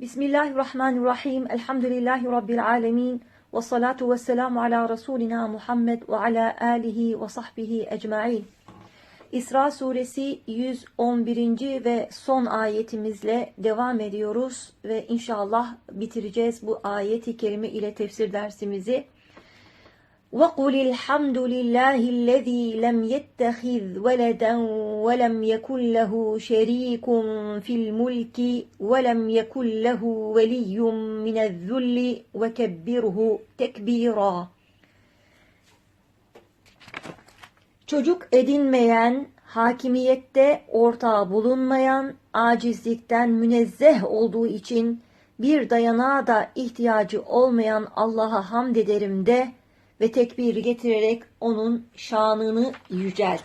Bismillahirrahmanirrahim. Elhamdülillahi Rabbil alemin. Ve salatu ve selamu ala Resulina Muhammed ve ala alihi ve sahbihi ecma'in. İsra suresi 111. ve son ayetimizle devam ediyoruz ve inşallah bitireceğiz bu ayeti kerime ile tefsir dersimizi. وقل الحمد لله الذي لم يتخذ ولدا ولم يكن له شريك في الملك ولم يكن له ولي من الذل وكبره تكبيرا Çocuk edinmeyen, hakimiyette ortağı bulunmayan, acizlikten münezzeh olduğu için bir dayanağa da ihtiyacı olmayan Allah'a hamd ederim de ve tekbir getirerek onun şanını yücelt.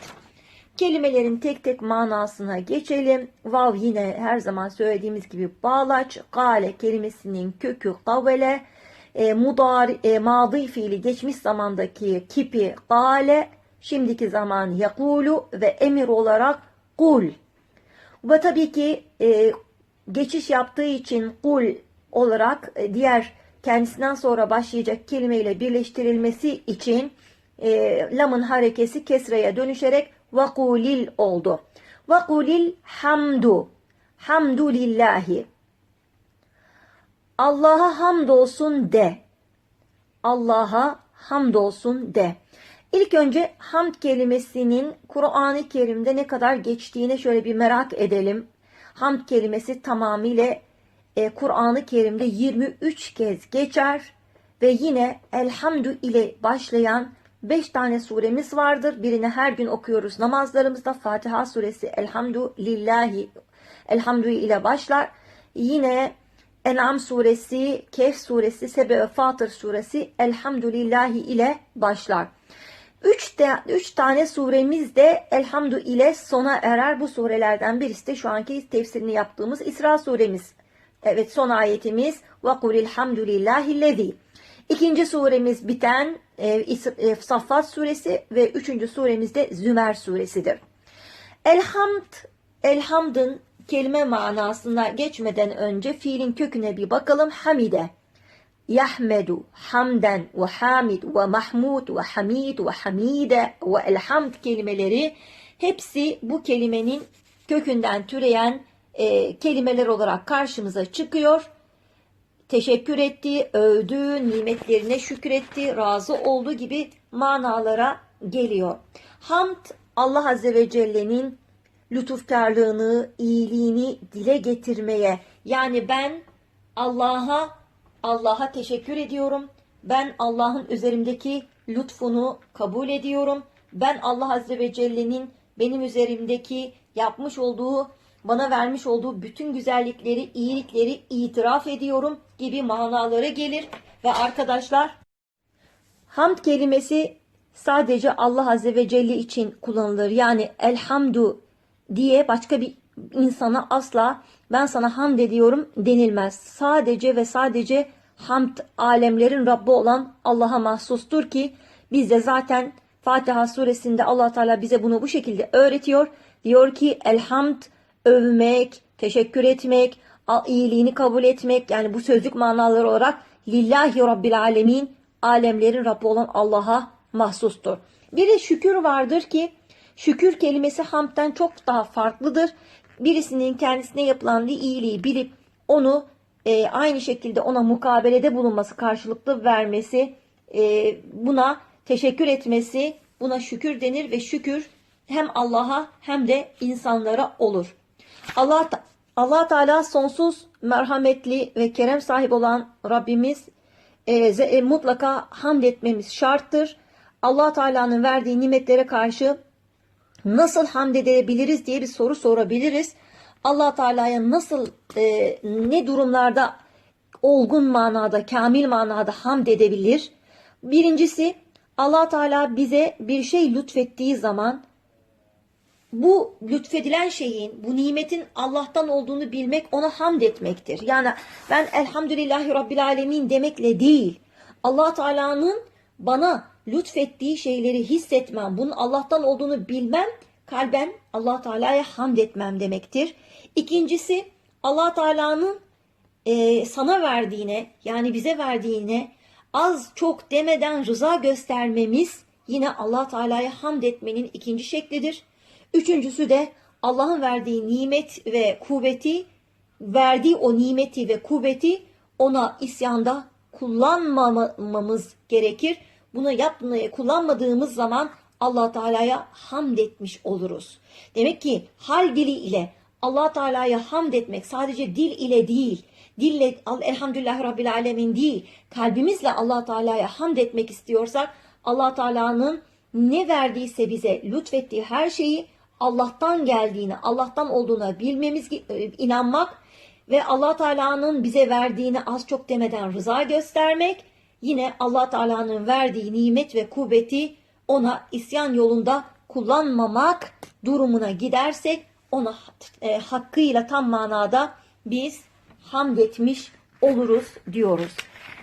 Kelimelerin tek tek manasına geçelim. Vav yine her zaman söylediğimiz gibi bağlaç. Gale kelimesinin kökü kavele. E, mudar, e, madı fiili geçmiş zamandaki kipi gale. Şimdiki zaman yakulu ve emir olarak kul. Ve tabii ki e, geçiş yaptığı için kul olarak e, diğer kendisinden sonra başlayacak kelimeyle birleştirilmesi için e, lamın harekesi kesreye dönüşerek vakulil oldu. Vakulil hamdu. Hamdu lillahi. Allah'a hamdolsun de. Allah'a hamdolsun de. İlk önce hamd kelimesinin Kur'an-ı Kerim'de ne kadar geçtiğine şöyle bir merak edelim. Hamd kelimesi tamamıyla e, Kur'an-ı Kerim'de 23 kez geçer ve yine Elhamdü ile başlayan 5 tane suremiz vardır. Birini her gün okuyoruz namazlarımızda. Fatiha suresi Elhamdü lillahi Elhamdü ile başlar. Yine En'am suresi, Kehf suresi, Sebe ve Fatır suresi Elhamdülillahi ile başlar. Üç, de, üç tane suremiz de Elhamdü ile sona erer. Bu surelerden birisi de şu anki tefsirini yaptığımız İsra suremiz. Evet son ayetimiz وَقُلِ الْحَمْدُ لِلّٰهِ الَّذ۪ي İkinci suremiz biten e, e, Saffat suresi ve üçüncü suremiz de Zümer suresidir. Elhamd, elhamdın kelime manasına geçmeden önce fiilin köküne bir bakalım. Hamide, yahmedu, hamden ve hamid ve mahmud ve hamid ve hamide ve elhamd kelimeleri hepsi bu kelimenin kökünden türeyen e, kelimeler olarak karşımıza çıkıyor. Teşekkür etti, övdü, nimetlerine şükretti, razı olduğu gibi manalara geliyor. Hamd Allah Azze ve Celle'nin lütufkarlığını, iyiliğini dile getirmeye yani ben Allah'a Allah'a teşekkür ediyorum. Ben Allah'ın üzerimdeki lütfunu kabul ediyorum. Ben Allah Azze ve Celle'nin benim üzerimdeki yapmış olduğu bana vermiş olduğu bütün güzellikleri, iyilikleri itiraf ediyorum gibi manalara gelir. Ve arkadaşlar hamd kelimesi sadece Allah Azze ve Celle için kullanılır. Yani elhamdu diye başka bir insana asla ben sana hamd ediyorum denilmez. Sadece ve sadece hamd alemlerin Rabbi olan Allah'a mahsustur ki biz de zaten Fatiha suresinde Allah Teala bize bunu bu şekilde öğretiyor. Diyor ki elhamd övmek, teşekkür etmek, iyiliğini kabul etmek yani bu sözlük manaları olarak lillahi rabbil alemin alemlerin Rabbi olan Allah'a mahsustur. Bir de şükür vardır ki şükür kelimesi hamdten çok daha farklıdır. Birisinin kendisine yapılan bir iyiliği bilip onu e, aynı şekilde ona mukabelede bulunması, karşılıklı vermesi, e, buna teşekkür etmesi, buna şükür denir ve şükür hem Allah'a hem de insanlara olur. Allah Allah Teala sonsuz merhametli ve kerem sahibi olan Rabbimiz e, e, mutlaka hamd etmemiz şarttır. Allah Teala'nın verdiği nimetlere karşı nasıl hamd edebiliriz diye bir soru sorabiliriz. Allah Teala'ya nasıl e, ne durumlarda olgun manada, kamil manada hamd edebilir? Birincisi Allah Teala bize bir şey lütfettiği zaman bu lütfedilen şeyin, bu nimetin Allah'tan olduğunu bilmek ona hamd etmektir. Yani ben elhamdülillahi rabbil alemin demekle değil, Allah Teala'nın bana lütfettiği şeyleri hissetmem, bunun Allah'tan olduğunu bilmem, kalben Allah Teala'ya hamd etmem demektir. İkincisi Allah Teala'nın e, sana verdiğine yani bize verdiğine az çok demeden rıza göstermemiz yine Allah Teala'ya hamd etmenin ikinci şeklidir. Üçüncüsü de Allah'ın verdiği nimet ve kuvveti, verdiği o nimeti ve kuvveti ona isyanda kullanmamamız gerekir. Bunu yapmaya kullanmadığımız zaman Allah Teala'ya hamd etmiş oluruz. Demek ki hal dili ile Allah Teala'ya hamd etmek sadece dil ile değil, dille elhamdülillah Rabbil Alemin değil, kalbimizle Allah Teala'ya hamd etmek istiyorsak Allah Teala'nın ne verdiyse bize lütfettiği her şeyi Allah'tan geldiğini, Allah'tan olduğuna bilmemiz, inanmak ve Allah Teala'nın bize verdiğini az çok demeden rıza göstermek, yine Allah Teala'nın verdiği nimet ve kuvveti ona isyan yolunda kullanmamak durumuna gidersek ona e, hakkıyla tam manada biz hamd etmiş oluruz diyoruz.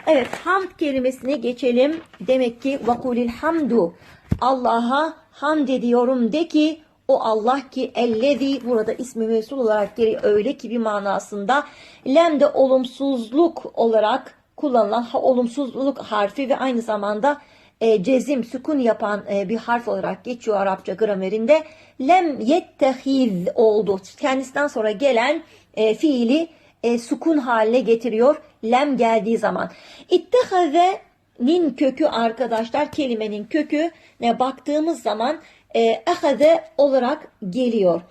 Evet hamd kelimesine geçelim. Demek ki vakulil hamdu Allah'a hamd ediyorum de ki o Allah ki ellezi burada ismi mesul olarak geri öyle ki bir manasında lem de olumsuzluk olarak kullanılan ha, olumsuzluk harfi ve aynı zamanda e, cezim, sükun yapan e, bir harf olarak geçiyor Arapça gramerinde. Lem yettehiz oldu. Kendisinden sonra gelen e, fiili e, sukun haline getiriyor. Lem geldiği zaman. İttehaze'nin kökü arkadaşlar kelimenin kökü ne baktığımız zaman e, ehade olarak geliyor.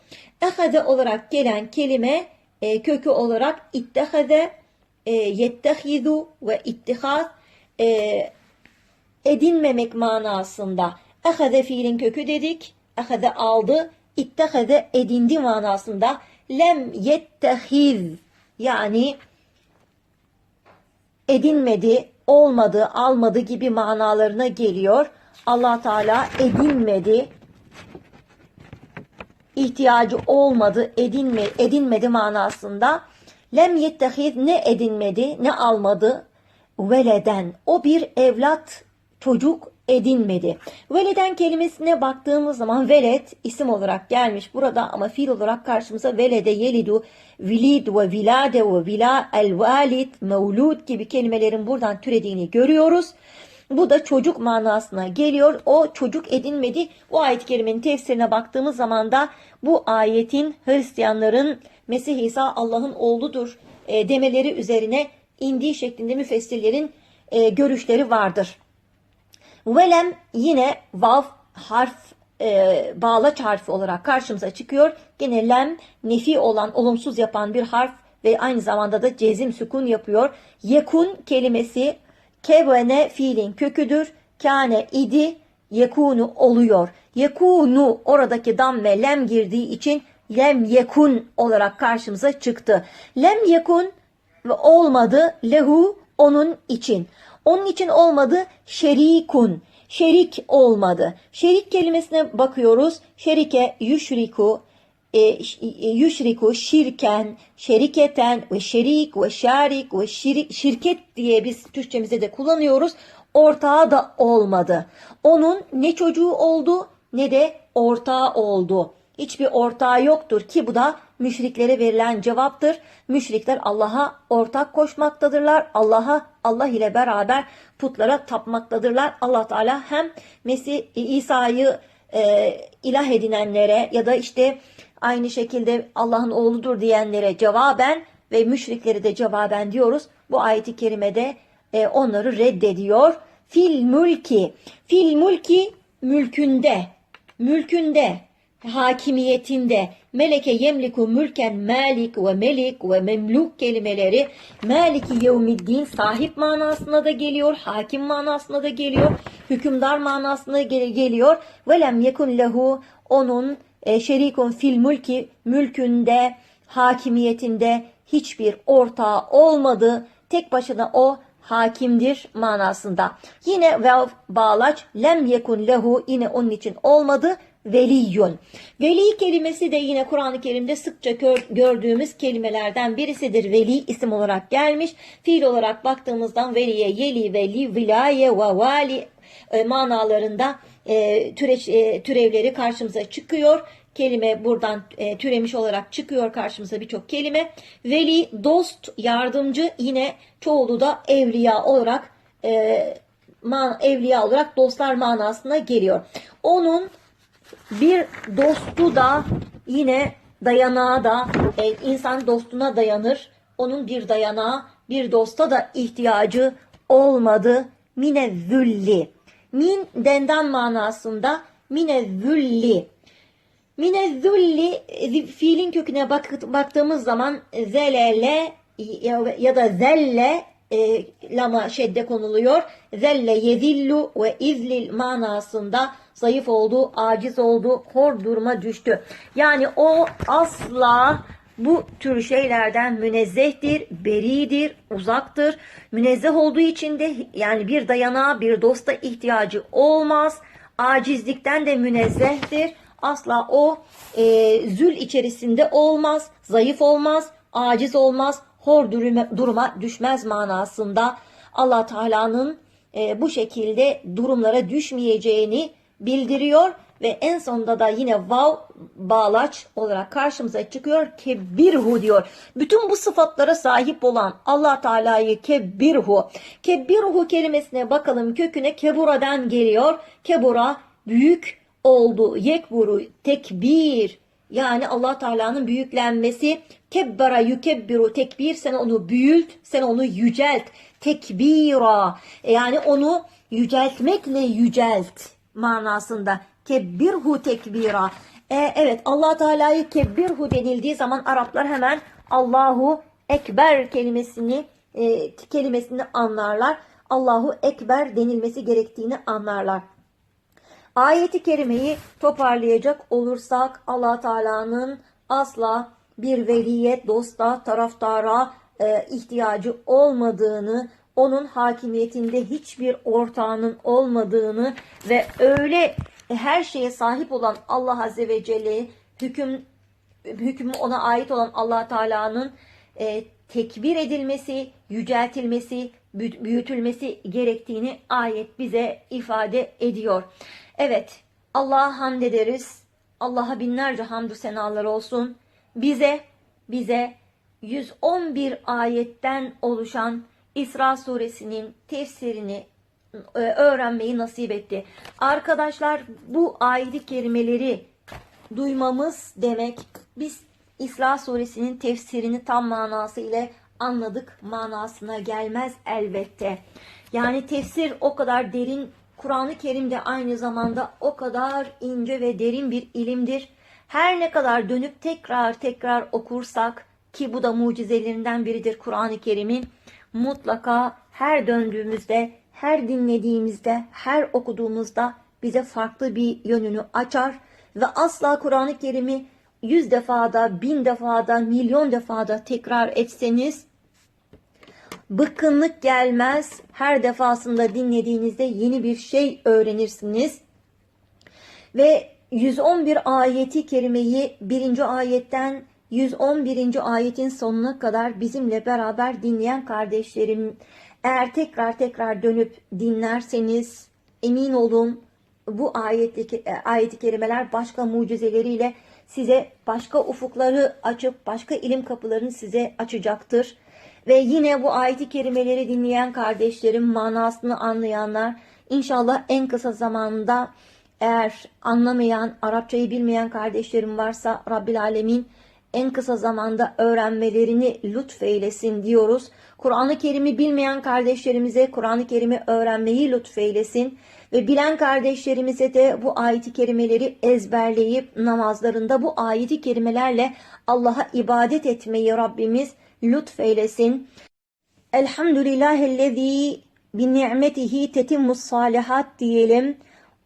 Ehade olarak gelen kelime e, kökü olarak ittehade, e, yettehizu ve ittihaz e, edinmemek manasında. Ehade fiilin kökü dedik. Ehade aldı. İttehade edindi manasında. Lem yettehiz yani edinmedi, olmadı, almadı gibi manalarına geliyor. Allah Teala edinmedi, ihtiyacı olmadı, edinme, edinmedi manasında. Lem yettehiz ne edinmedi, ne almadı. Veleden o bir evlat çocuk edinmedi. Veleden kelimesine baktığımız zaman velet isim olarak gelmiş burada ama fiil olarak karşımıza velede yelidu, vilid ve vilade ve vila, el valid, mevlud gibi kelimelerin buradan türediğini görüyoruz. Bu da çocuk manasına geliyor. O çocuk edinmedi. Bu ayet kerimenin tefsirine baktığımız zaman da bu ayetin Hristiyanların Mesih İsa Allah'ın oğludur e, demeleri üzerine indiği şeklinde müfessirlerin e, görüşleri vardır. Velem yine vav harf e, bağlaç harfi olarak karşımıza çıkıyor. Gene lem nefi olan olumsuz yapan bir harf ve aynı zamanda da cezim sükun yapıyor. Yekun kelimesi kevene fiilin köküdür. Kane idi yekunu oluyor. Yekunu oradaki dam ve lem girdiği için lem yekun olarak karşımıza çıktı. Lem yekun ve olmadı lehu onun için. Onun için olmadı şerikun. Şerik olmadı. Şerik kelimesine bakıyoruz. Şerike yüşriku yüşriku şirken, şeriketen ve şerik ve şarik ve şirik, şirket diye biz Türkçemizde de kullanıyoruz. Ortağı da olmadı. Onun ne çocuğu oldu ne de ortağı oldu. Hiçbir ortağı yoktur ki bu da müşriklere verilen cevaptır. Müşrikler Allah'a ortak koşmaktadırlar. Allah'a Allah ile beraber putlara tapmaktadırlar. Allah Teala hem Mesih İsa'yı e, ilah edinenlere ya da işte aynı şekilde Allah'ın oğludur diyenlere cevaben ve müşrikleri de cevaben diyoruz. Bu ayeti kerimede e, onları reddediyor. Fil mülki, fil mülki mülkünde, mülkünde hakimiyetinde meleke yemliku mülken malik ve melik ve memluk kelimeleri maliki yevmiddin sahip manasına da geliyor, hakim manasına da geliyor, hükümdar manasına gel geliyor. Ve lem yekun lehu onun e, şerikun fil mülki mülkünde, hakimiyetinde hiçbir ortağı olmadı. Tek başına o hakimdir manasında. Yine ve bağlaç lem yekun lehu yine onun için olmadı veliyun. Veli kelimesi de yine Kur'an-ı Kerim'de sıkça gördüğümüz kelimelerden birisidir. Veli isim olarak gelmiş. Fiil olarak baktığımızdan veliye, yeli, veli, vilaye ve vali e, manalarında e, türeç, e, türevleri karşımıza çıkıyor. Kelime buradan e, türemiş olarak çıkıyor karşımıza birçok kelime. Veli, dost, yardımcı yine çoğulu da evliya olarak e, man, evliya olarak dostlar manasına geliyor. Onun bir dostu da yine dayanağı da e, insan dostuna dayanır. Onun bir dayanağı, bir dosta da ihtiyacı olmadı. Mine zülli. Min dendan manasında mine zülli. Mine zülli e, fiilin köküne bak, baktığımız zaman zelele ya, da zelle e, lama şedde konuluyor. Zelle yezillu ve izlil manasında zayıf olduğu, aciz olduğu, hor duruma düştü. Yani o asla bu tür şeylerden münezzehtir, beridir, uzaktır. Münezzeh olduğu için de yani bir dayanağa, bir dosta ihtiyacı olmaz. Acizlikten de münezzehtir. Asla o e, zül içerisinde olmaz, zayıf olmaz, aciz olmaz, hor duruma, duruma düşmez manasında Allah Teala'nın e, bu şekilde durumlara düşmeyeceğini bildiriyor ve en sonunda da yine vav bağlaç olarak karşımıza çıkıyor kebirhu diyor. Bütün bu sıfatlara sahip olan Allah Teala'yı kebirhu. Kebirhu kelimesine bakalım köküne kebura'dan geliyor. Kebura büyük oldu. Yekburu tekbir. Yani Allah Teala'nın büyüklenmesi kebbara yukebbiru tekbir sen onu büyült, sen onu yücelt. Tekbira. Yani onu yüceltmekle yücelt manasında. Kebbirhu tekbira. E, evet Allah Teala'yı kebbirhu denildiği zaman Araplar hemen Allahu Ekber kelimesini e, kelimesini anlarlar. Allahu Ekber denilmesi gerektiğini anlarlar. Ayeti kerimeyi toparlayacak olursak Allah Teala'nın asla bir veliye, dosta, taraftara e, ihtiyacı olmadığını, onun hakimiyetinde hiçbir ortağının olmadığını ve öyle her şeye sahip olan Allah Azze ve Celle hüküm hükmü ona ait olan Allah Teala'nın e, tekbir edilmesi, yüceltilmesi, büyütülmesi gerektiğini ayet bize ifade ediyor. Evet, Allah'a hamd ederiz. Allah'a binlerce hamdü senalar olsun. Bize, bize 111 ayetten oluşan İsra suresinin tefsirini e, öğrenmeyi nasip etti. Arkadaşlar bu ayet-i kerimeleri duymamız demek biz İsra suresinin tefsirini tam manası ile anladık manasına gelmez elbette. Yani tefsir o kadar derin, Kur'an-ı Kerim de aynı zamanda o kadar ince ve derin bir ilimdir. Her ne kadar dönüp tekrar tekrar okursak ki bu da mucizelerinden biridir Kur'an-ı Kerim'in mutlaka her döndüğümüzde, her dinlediğimizde, her okuduğumuzda bize farklı bir yönünü açar ve asla Kur'an-ı Kerim'i yüz defada, bin defada, milyon defada tekrar etseniz bıkkınlık gelmez. Her defasında dinlediğinizde yeni bir şey öğrenirsiniz. Ve 111 ayeti kerimeyi birinci ayetten 111. ayetin sonuna kadar bizimle beraber dinleyen kardeşlerim eğer tekrar tekrar dönüp dinlerseniz emin olun bu ayetteki ayeti kerimeler başka mucizeleriyle size başka ufukları açıp başka ilim kapılarını size açacaktır. Ve yine bu ayeti kerimeleri dinleyen kardeşlerim, manasını anlayanlar inşallah en kısa zamanda eğer anlamayan, Arapçayı bilmeyen kardeşlerim varsa Rabbil Alemin en kısa zamanda öğrenmelerini lütfeylesin diyoruz. Kur'an-ı Kerim'i bilmeyen kardeşlerimize Kur'an-ı Kerim'i öğrenmeyi lütfeylesin. Ve bilen kardeşlerimize de bu ayeti kerimeleri ezberleyip namazlarında bu ayeti kerimelerle Allah'a ibadet etmeyi Rabbimiz lütfeylesin. Elhamdülillahillezî bi ni'metihi tetimmus salihat diyelim.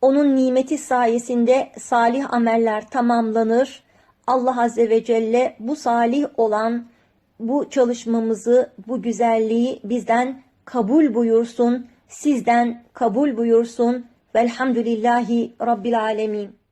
Onun nimeti sayesinde salih ameller tamamlanır. Allah Azze ve Celle bu salih olan bu çalışmamızı, bu güzelliği bizden kabul buyursun, sizden kabul buyursun. Velhamdülillahi Rabbil Alemin.